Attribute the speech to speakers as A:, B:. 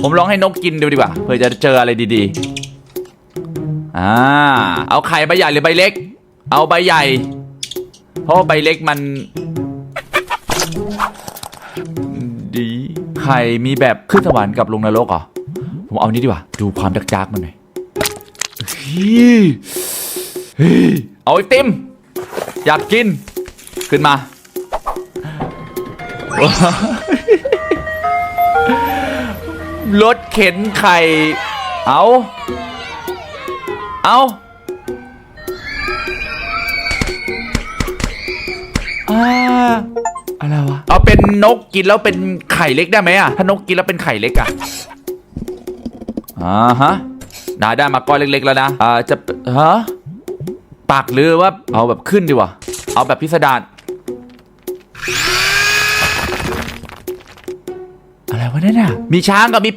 A: ผมลองให้นกกินดูดีกว่าเผื่อจะเจออะไรดีๆ อ่า เอาไข่ใบใหญ่หรือใบเล็ก เอาใบใหญ่ เพราะใบเล็กมัน ดีไข่มีแบบขึ้นสวรรค์กับลงนรกเหรอ ผมเอานี้ดีกว่า ดูความดักจักมันหน่อยเฮ้ยเฮ้ยเอาไอติม อยากกิน ขึ้นมา รถเข็นไข่ เอาเอาอ่าอะไรวะ เอาเป็นนกกินแล้วเป็นไข่เล็กได้ไหมอะถ้านกกินแล้วเป็นไข่เล็กอะอ่าฮะนาได้มาก้อนเล็กๆแล้วนะ อ่าจะฮะปากหรือว่าเอาแบบขึ้นดีว่าเอาแบบพิสดารอะไรวะเนี่ยน่มีช้างกับมี